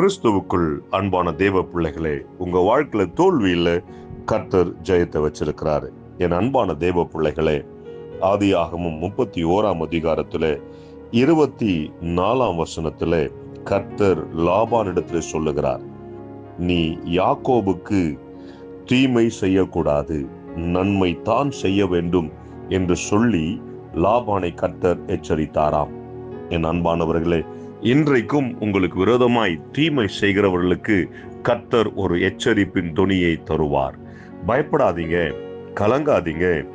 கிறிஸ்துவுக்குள் அன்பான தேவ பிள்ளைகளே உங்க வாழ்க்கையில தோல்வியில கர்த்தர் ஜெயத்தை வச்சிருக்கிறாரு. என் அன்பான தேவ பிள்ளைகளே ஆதியாகமும் முப்பத்தி ஓராம் அதிகாரத்துல இருபத்தி நாலாம் வசனத்துல கர்த்தர் லாபானிடத்துல சொல்லுகிறார் நீ யாக்கோபுக்கு தீமை செய்யக்கூடாது நன்மை தான் செய்ய வேண்டும் என்று சொல்லி லாபானை கர்த்தர் எச்சரித்தாராம். என் அன்பானவர்களே இன்றைக்கும் உங்களுக்கு விரோதமாய் தீமை செய்கிறவர்களுக்கு கர்த்தர் ஒரு எச்சரிப்பின் துணியை தருவார். பயப்படாதீங்க கலங்காதீங்க.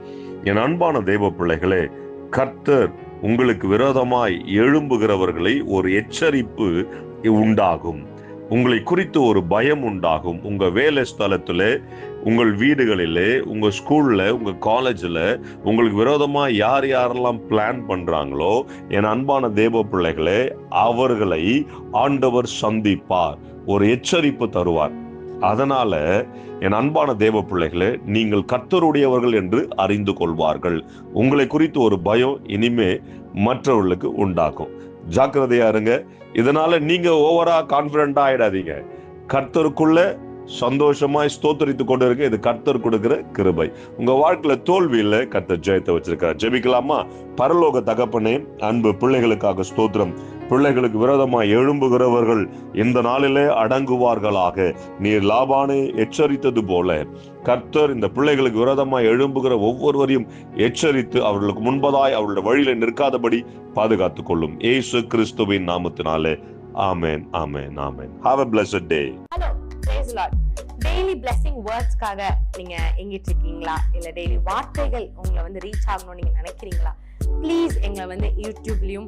என் அன்பான தெய்வ பிள்ளைகளே கர்த்தர் உங்களுக்கு விரோதமாய் எழும்புகிறவர்களை ஒரு எச்சரிப்பு உண்டாகும். உங்களை குறித்து ஒரு பயம் உண்டாகும். உங்க வேலை ஸ்தலத்துல உங்கள் வீடுகளிலே உங்க ஸ்கூல்ல உங்க காலேஜில் உங்களுக்கு விரோதமா யார் யாரெல்லாம் பிளான் பண்றாங்களோ என் அன்பான தேவ பிள்ளைகளே அவர்களை ஆண்டவர் சந்திப்பார். ஒரு எச்சரிப்பு தருவார். அதனால என் அன்பான தேவ பிள்ளைகளே நீங்கள் கர்த்தருடையவர்கள் என்று அறிந்து கொள்வார்கள். உங்களை குறித்து ஒரு பயம் இனிமே மற்றவர்களுக்கு உண்டாக்கும் ஜாக்கிரதையா இருங்க. இதனால நீங்க ஓவரா கான்பிடண்டா ஆயிடாதீங்க. கர்த்தருக்குள்ள சந்தோஷமாய் ஸ்தோத்தரித்து கொண்டு இருக்க இது கர்த்தர் கொடுக்கிற கிருபை. உங்க வாழ்க்கையில தோல்வியில கர்த்தர் ஜெயத்தை வச்சிருக்கிறார். ஜெபிக்கலாமா? பரலோக தகப்பனே அன்பு பிள்ளைகளுக்காக ஸ்தோத்திரம். பிள்ளைகளுக்கு விரோதமாய் எழும்புகிறவர்கள் இந்த நாளிலே அடங்குவார்களாக. நீர் லாபானை எச்சரித்தது போல. கர்த்தர் இந்த பிள்ளைகளுக்கு விரோதமாய் எழும்புகிற ஒவ்வொருவரையும் எச்சரித்து அவர்களுக்கு முன்பதாய் அவர்களுடைய வழியில நிற்காதபடி பாதுகாத்துக் கொள்ளும். ஏசு கிறிஸ்துவின் நாமத்தினாலே. ஆமேன் ஆமேன் ஆமேன். Have a blessed day daily blessing வேர்ட்ஸ்க்காக நீங்க எங்கிட்டு இருக்கீங்களா? இல்ல டெய்லி வார்த்தைகள் உங்களை வந்து ரீச் ஆகணும்னு நீங்க நினைக்கிறீங்களா? ப்ளீஸ் எங்களை வந்து யூடியூப்லயும்